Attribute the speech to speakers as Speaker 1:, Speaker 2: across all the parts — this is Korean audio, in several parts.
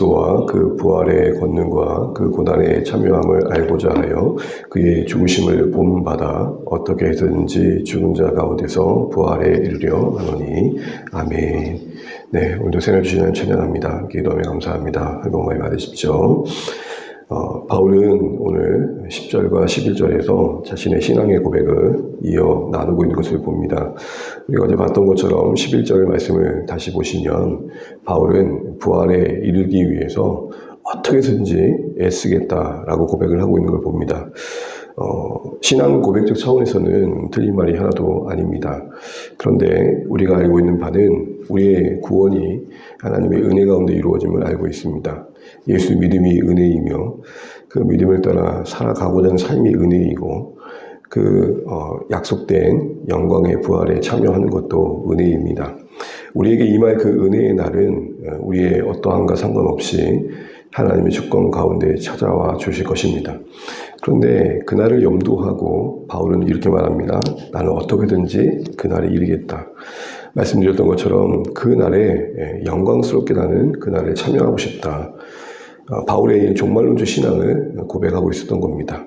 Speaker 1: 그리스도와 그 부활의 권능과 그 고난에 참여함을 알고자 하여 그의 죽으심을 본받아 어떻게 해서든지 죽은 자 가운데서 부활에 이르려 하노니 아멘. 네, 오늘도 새해 주시는 찬양합니다. 기도하며 감사합니다. 회복 많이 받으십시오. 어, 바울은 오늘 10절과 11절에서 자신의 신앙의 고백을 이어 나누고 있는 것을 봅니다. 우리가 어제 봤던 것처럼 11절 말씀을 다시 보시면 바울은 부활에 이르기 위해서 어떻게 해서든지 애쓰겠다라고 고백을 하고 있는 걸 봅니다. 어, 신앙 고백적 차원에서는 틀린 말이 하나도 아닙니다. 그런데 우리가 알고 있는 바는 우리의 구원이 하나님의 은혜 가운데 이루어짐을 알고 있습니다. 예수 믿음이 은혜이며 그 믿음을 따라 살아가고자 하는 삶이 은혜이고 그 어, 약속된 영광의 부활에 참여하는 것도 은혜입니다. 우리에게 임할 그 은혜의 날은 어, 우리의 어떠함과 상관없이 하나님의 주권 가운데 찾아와 주실 것입니다. 그런데 그날을 염두하고 바울은 이렇게 말합니다. 나는 어떻게든지 그날에 이르겠다. 말씀드렸던 것처럼 그날에 영광스럽게 나는 그날에 참여하고 싶다. 어, 바울의 종말론적 신앙을 고백하고 있었던 겁니다.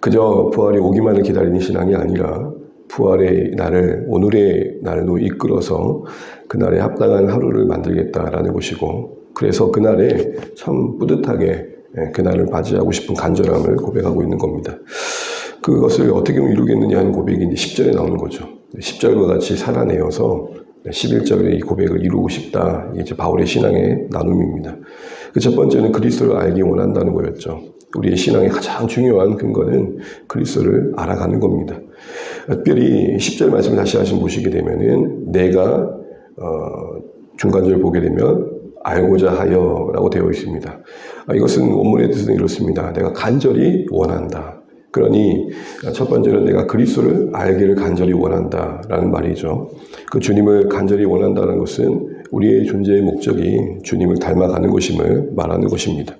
Speaker 1: 그저 부활이 오기만을 기다리는 신앙이 아니라 부활의 날을 오늘의 날로 이끌어서 그날에 합당한 하루를 만들겠다라는 것이고 그래서 그날에 참 뿌듯하게 그날을 맞이하고 싶은 간절함을 고백하고 있는 겁니다. 그것을 어떻게 이루겠느냐 하는 고백이 이제 10절에 나오는 거죠. 10절과 같이 살아내어서 11절에 이 고백을 이루고 싶다. 이게 이제 바울의 신앙의 나눔입니다. 그 첫 번째는 그리스도를 알기 원한다는 거였죠. 우리의 신앙의 가장 중요한 근거는 그리스도를 알아가는 겁니다. 특별히 10절 말씀을 다시 하신 보시게 되면은 내가 어, 중간절 보게 되면 알고자 하여 라고 되어 있습니다. 아, 이것은 원문의 뜻은 이렇습니다. 내가 간절히 원한다. 그러니 첫 번째는 내가 그리스도를 알기를 간절히 원한다라는 말이죠. 그 주님을 간절히 원한다는 것은 우리의 존재의 목적이 주님을 닮아가는 것임을 말하는 것입니다.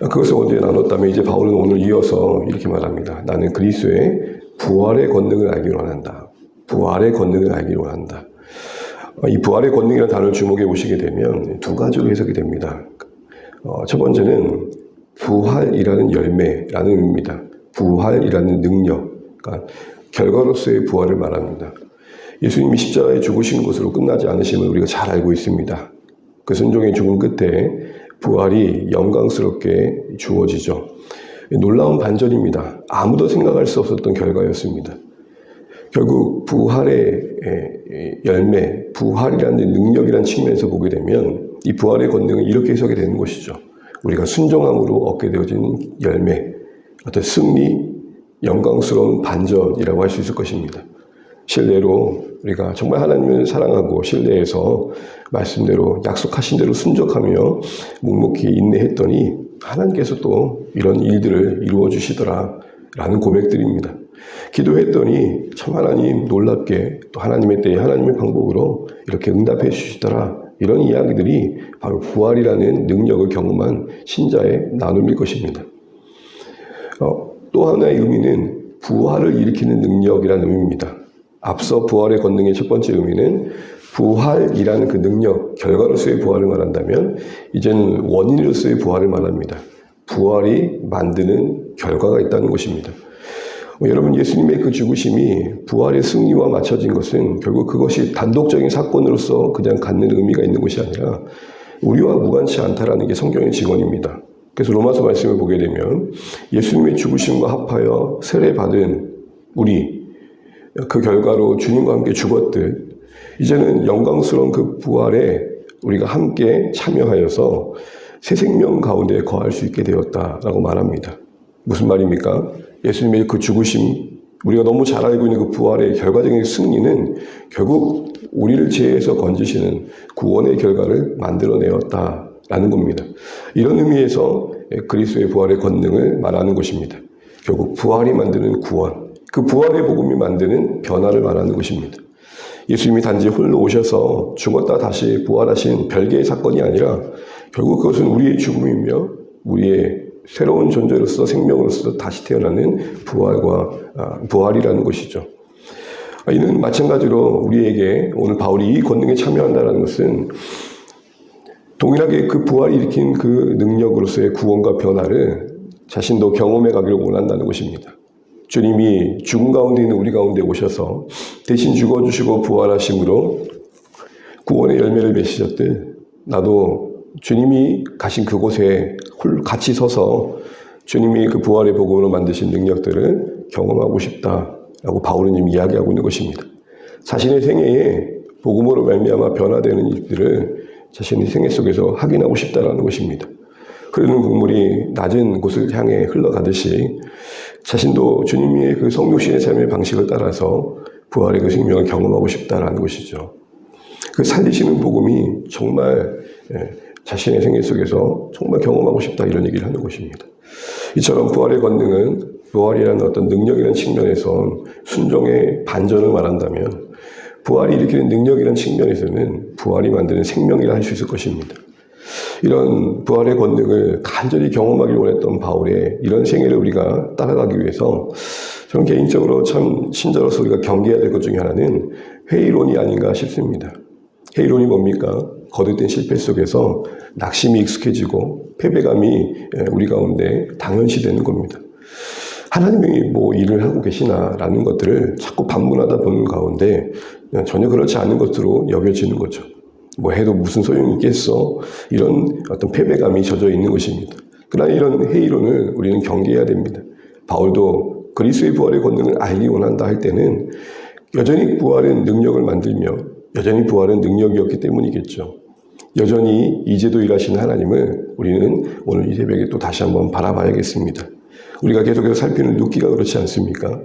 Speaker 1: 그것을 언제 나눴다면 이제 바울은 오늘 이어서 이렇게 말합니다. 나는 그리스도의 부활의 권능을 알기를 원한다. 부활의 권능을 알기를 원한다. 이 부활의 권능이라는 단어를 주목해 보시게 되면 두 가지로 해석이 됩니다. 어, 첫 번째는 부활이라는 열매라는 의미입니다. 부활이라는 능력, 그러니까 결과로서의 부활을 말합니다. 예수님이 십자가에 죽으신 것으로 끝나지 않으심을 우리가 잘 알고 있습니다. 그 순종의 죽음 끝에 부활이 영광스럽게 주어지죠. 놀라운 반전입니다. 아무도 생각할 수 없었던 결과였습니다. 결국 부활의 열매, 부활이라는 능력이라는 측면에서 보게 되면 이 부활의 권능은 이렇게 해석이 되는 것이죠. 우리가 순종함으로 얻게 되어지는 열매, 어떤 승리, 영광스러운 반전이라고 할 수 있을 것입니다. 실례로 우리가 정말 하나님을 사랑하고 신뢰해서 말씀대로 약속하신 대로 순적하며 묵묵히 인내했더니 하나님께서 또 이런 일들을 이루어 주시더라 라는 고백들입니다. 기도했더니 참 하나님 놀랍게 또 하나님의 때에 하나님의 방법으로 이렇게 응답해 주시더라 이런 이야기들이 바로 부활이라는 능력을 경험한 신자의 나눔일 것입니다. 어, 또 하나의 의미는 부활을 일으키는 능력이라는 의미입니다. 앞서 부활의 권능의 첫 번째 의미는 부활이라는 그 능력, 결과로서의 부활을 말한다면 이제는 원인으로서의 부활을 말합니다. 부활이 만드는 결과가 있다는 것입니다. 어, 여러분 예수님의 그 죽으심이 부활의 승리와 맞춰진 것은 결국 그것이 단독적인 사건으로서 그냥 갖는 의미가 있는 것이 아니라 우리와 무관치 않다라는 게 성경의 증언입니다. 그래서 로마서 말씀을 보게 되면 예수님의 죽으심과 합하여 세례 받은 우리 그 결과로 주님과 함께 죽었듯 이제는 영광스러운 그 부활에 우리가 함께 참여하여서 새 생명 가운데 거할 수 있게 되었다라고 말합니다. 무슨 말입니까? 예수님의 그 죽으심, 우리가 너무 잘 알고 있는 그 부활의 결과적인 승리는 결국 우리를 죄에서 건지시는 구원의 결과를 만들어내었다라는 겁니다. 이런 의미에서 그리스도의 부활의 권능을 말하는 것입니다. 결국 부활이 만드는 구원, 그 부활의 복음이 만드는 변화를 말하는 것입니다. 예수님이 단지 홀로 오셔서 죽었다 다시 부활하신 별개의 사건이 아니라 결국 그것은 우리의 죽음이며 우리의 새로운 존재로서 생명으로서 다시 태어나는 부활과 아, 부활이라는 것이죠. 아, 이는 마찬가지로 우리에게 오늘 바울이 이 권능에 참여한다는 것은 동일하게 그 부활이 일으킨 그 능력으로서의 구원과 변화를 자신도 경험해 가기를 원한다는 것입니다. 주님이 죽음 가운데 있는 우리 가운데 오셔서 대신 죽어주시고 부활하심으로 구원의 열매를 맺으셨듯 나도 주님이 가신 그곳에 홀 같이 서서 주님이 그 부활의 복음으로 만드신 능력들을 경험하고 싶다라고 바울은 지금 이야기하고 있는 것입니다. 자신의 생애에 복음으로 말미암아 변화되는 일들을 자신의 생애 속에서 확인하고 싶다라는 것입니다. 흐르는 국물이 낮은 곳을 향해 흘러가듯이 자신도 주님의 그 성육신의 삶의 방식을 따라서 부활의 그 생명을 경험하고 싶다라는 것이죠. 그 살리시는 복음이 정말 예, 자신의 생애 속에서 정말 경험하고 싶다 이런 얘기를 하는 것입니다. 이처럼 부활의 권능은 부활이라는 어떤 능력이라는 측면에선 순종의 반전을 말한다면 부활이 일으키는 능력이라는 측면에서는 부활이 만드는 생명이라 할 수 있을 것입니다. 이런 부활의 권능을 간절히 경험하길 원했던 바울의 이런 생애를 우리가 따라가기 위해서 저는 개인적으로 참 신자로서 우리가 경계해야 될 것 중에 하나는 회의론이 아닌가 싶습니다. 회의론이 뭡니까? 거듭된 실패 속에서 낙심이 익숙해지고 패배감이 우리 가운데 당연시 되는 겁니다. 하나님이 뭐 일을 하고 계시나라는 것들을 자꾸 반문하다 보는 가운데 전혀 그렇지 않은 것으로 여겨지는 거죠. 뭐 해도 무슨 소용이 있겠어? 이런 어떤 패배감이 젖어 있는 것입니다. 그러나 이런 회의론을 우리는 경계해야 됩니다. 바울도 그리스의 부활의 권능을 알기 원한다 할 때는 여전히 부활은 능력을 만들며 여전히 부활은 능력이었기 때문이겠죠. 여전히 이제도 일하시는 하나님을 우리는 오늘 이 새벽에 또 다시 한번 바라봐야겠습니다. 우리가 계속해서 살피는 눕기가 그렇지 않습니까?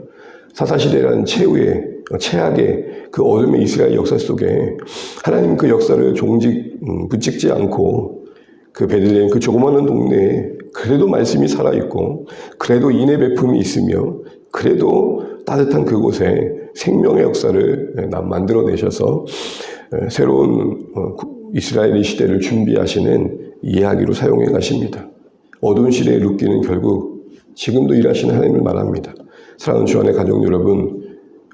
Speaker 1: 사사시대라는 최후의 최악의 그 어둠의 이스라엘 역사 속에 하나님 그 역사를 종직 음, 붙잡지 않고 그 베들레헴 그 조그마한 동네에 그래도 말씀이 살아 있고 그래도 인의 베품이 있으며 그래도 따뜻한 그곳에 생명의 역사를 만들어내셔서 새로운 어, 이스라엘의 시대를 준비하시는 이야기로 사용해 가십니다. 어두운 시대의 룻기는 결국 지금도 일하시는 하나님을 말합니다. 사랑하는 주 안의 가족 여러분,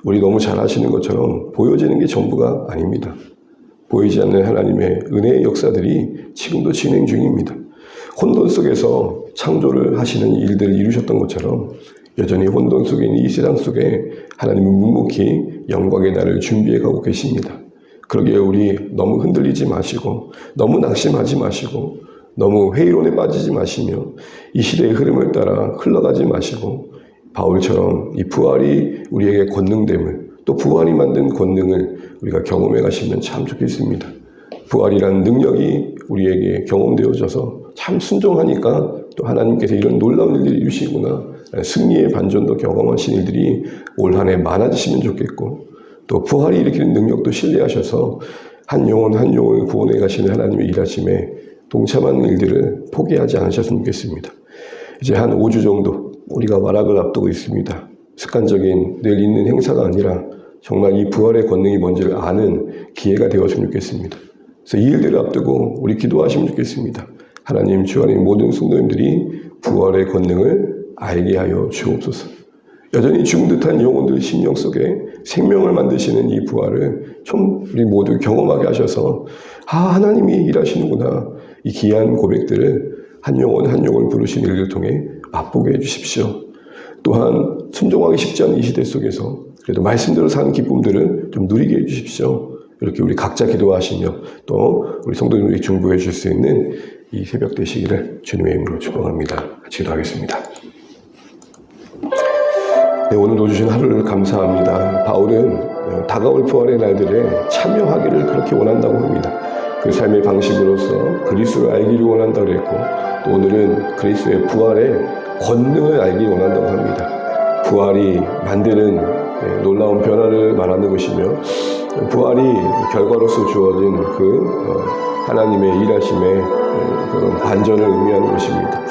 Speaker 1: 우리 너무 잘 아시는 것처럼 보여지는 게 전부가 아닙니다. 보이지 않는 하나님의 은혜의 역사들이 지금도 진행 중입니다. 혼돈 속에서 창조를 하시는 일들을 이루셨던 것처럼 여전히 혼돈 속에 있는 이 세상 속에 하나님은 묵묵히 영광의 날을 준비해 가고 계십니다. 그러기에 우리 너무 흔들리지 마시고 너무 낙심하지 마시고 너무 회의론에 빠지지 마시며 이 시대의 흐름을 따라 흘러가지 마시고 바울처럼 이 부활이 우리에게 권능됨을 또 부활이 만든 권능을 우리가 경험해 가시면 참 좋겠습니다. 부활이라는 능력이 우리에게 경험되어져서 참 순종하니까 또 하나님께서 이런 놀라운 일들을 이루시구나 승리의 반전도 경험하신 일들이 올 한 해 많아지시면 좋겠고 또 부활이 일으키는 능력도 신뢰하셔서 한 영혼 한 영혼을 구원해 가시는 하나님의 일하심에 동참하는 일들을 포기하지 않으셨으면 좋겠습니다. 이제 한 5주 정도 우리가 와락을 앞두고 있습니다. 습관적인 늘 있는 행사가 아니라 정말 이 부활의 권능이 뭔지를 아는 기회가 되었으면 좋겠습니다. 그래서 이 일들을 앞두고 우리 기도하시면 좋겠습니다. 하나님 주 안에 모든 성도님들이 부활의 권능을 알게 하여 주옵소서. 여전히 죽은 듯한 영혼들 심령 속에 생명을 만드시는 이 부활을 좀 우리 모두 경험하게 하셔서 아 하나님이 일하시는구나 이 귀한 고백들을 한 영혼 한 영혼 부르신 일을 통해 맛보게 해주십시오. 또한 순종하기 쉽지 않은 이 시대 속에서 그래도 말씀대로 사는 기쁨들을 좀 누리게 해주십시오. 이렇게 우리 각자 기도하시며 또 우리 성도님들이 중보해 주실 수 있는 이 새벽 되시기를 주님의 이름으로 축복합니다. 같이 기도하겠습니다. 네, 오늘도 주신 하루를 감사합니다. 바울은 어, 다가올 부활의 날들에 참여하기를 그렇게 원한다고 합니다. 그 삶의 방식으로서 그리스도를 알기를 원한다고 그랬고 또 오늘은 그리스도의 부활의 권능을 알기 원한다고 합니다. 부활이 만드는 예, 놀라운 변화를 말하는 것이며 부활이 결과로서 주어진 그 어, 하나님의 일하심의 예, 그런 반전을 의미하는 것입니다.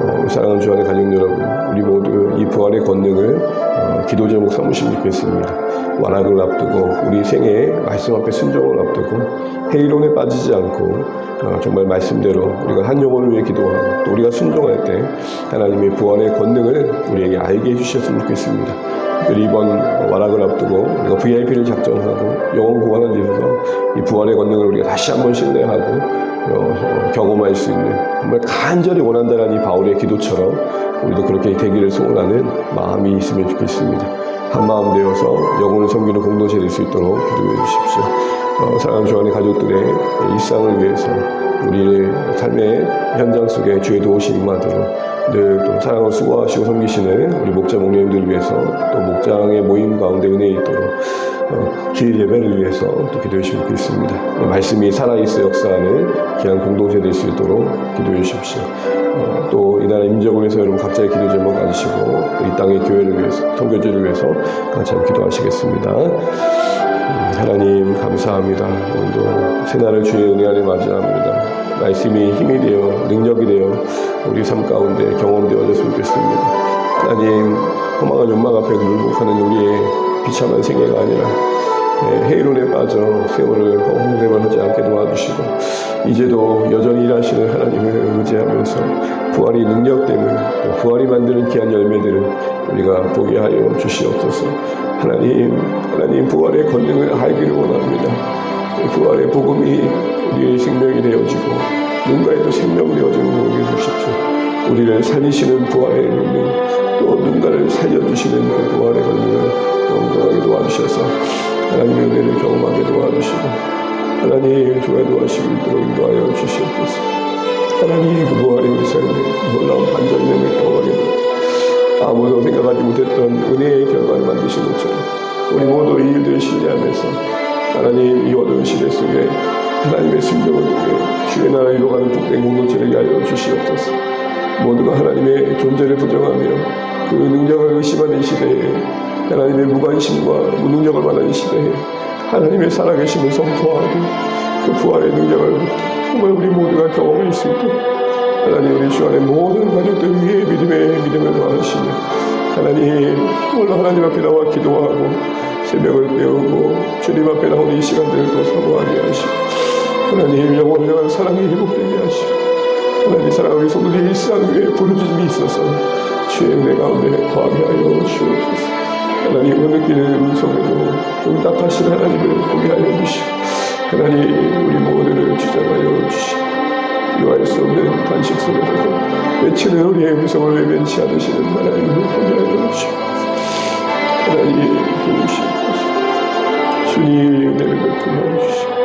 Speaker 1: 어, 사랑하는 주 안의 가족 여러분, 우리 모두 이 부활의 권능을 어, 기도 제목 삼으시면 좋겠습니다. 완악을 앞두고 우리 생애에 말씀 앞에 순종을 앞두고 회의론에 빠지지 않고 어, 정말 말씀대로 우리가 한 영혼을 위해 기도하고 또 우리가 순종할 때 하나님의 부활의 권능을 우리에게 알게 해주셨으면 좋겠습니다. 특별히 이번 완악을 앞두고 우리가 VIP를 작정하고 영혼 구원을 위해서 이 부활의 권능을 우리가 다시 한번 신뢰하고 어, 경험할 수 있는 정말 간절히 원한다는 이 바울의 기도처럼 우리도 그렇게 되기를 소원하는 마음이 있으면 좋겠습니다. 한 마음 되어서 영혼을 섬기는 공동체 될 수 있도록 기도해 주십시오. 어, 사랑하는 주안의 가족들의 일상을 위해서 우리의 삶의 현장 속에 주의 도우심 임하도록 늘또 사랑을 수고하시고 섬기시는 우리 목자 목녀님들을 위해서 또 목장의 모임 가운데 은혜 있도록 어, 주일 예배를 위해서 또 기도해 주시면 좋겠습니다. 네, 말씀이 살아있어 역사하는 귀한 공동체 될 수 있도록 기도해 주십시오. 어, 또이 나라 민족을 위해서 여러분 각자의 기도 제목 가지시고 또이 땅의 교회를 위해서 통교주를 위해서 같이 한번 기도하시겠습니다. 음, 하나님 감사합니다. 오늘도 새날을 주의 은혜 안에 맞이합니다. 말씀이 힘이 되어 능력이 되어 우리 삶 가운데 경험되어졌으면 좋겠습니다. 하나님 허망한 욕망 앞에 굴복하는 우리의 비참한 생애가 아니라 네, 해이론에 빠져 세월을 허무됨을 하지 않게 도와주시고 이제도 여전히 일하시는 하나님을 의지하면서 부활이 능력됨을 또 부활이 만드는 귀한 열매들을 우리가 보게 하여 주시옵소서 하나님 하나님 부활의 권능을 알기를 원합니다 부활의 복음이 우리의 생명이 되어지고 누군가의 또 생명 되어지는 보게 해주십시오. 우리를 살리시는 부활의 능력 또 누군가를 살려주시는 그 부활의 권능을 영광하게 도와주셔서 하나님의 은혜를 경험하게 도와주시고 하나님 좋아 도와시고 있도록 인도하여 주시옵소서. 하나님 그 부활의 삶에 놀라운 반전 은혜를 경험하게 도와주시고 아무도 생각하지 못했던 은혜의 결과를 만드신 것처럼 우리 모두 이 일들을 신뢰하면서 하나님 이 어두운 시대 속에 하나님의 순종을 통해 주의 나라 이루어가는 복된 공동체를 하여 주시옵소서. 모두가 하나님의 존재를 부정하며 그 능력을 의심하는 시대에 하나님의 무관심과 무능력을 말하는 시대에 하나님의 살아계심을 선포하고 그 부활의 능력을 정말 우리 모두가 경험할 수 있도록 하나님 우리 주 안에 모든 가족들 위에 믿음의 믿음을 더하시며 하나님 정말로 하나님 앞에 나와 기도하고 새벽을 깨우고 주님 앞에 나오는 이 시간들을 또 사모하게 하시고 하나님 영원을 향한 사랑이 회복되게 하시고 하나님 사랑하는 성도들의 일상 위에 부르짖음이 있어서 주의 은혜 가운데 거하게 하여 주옵소서. 하나님 그 느끼는 음성에도 응답하신 하나님을 보게 하여 주시고 하나님 우리 모두를 주장하여 주시고 이해할 수 없는 단식 속에서도 외치는 우리의 음성을 외면치 않으시는 하나님을 보게 하여 주시고 하나님 도우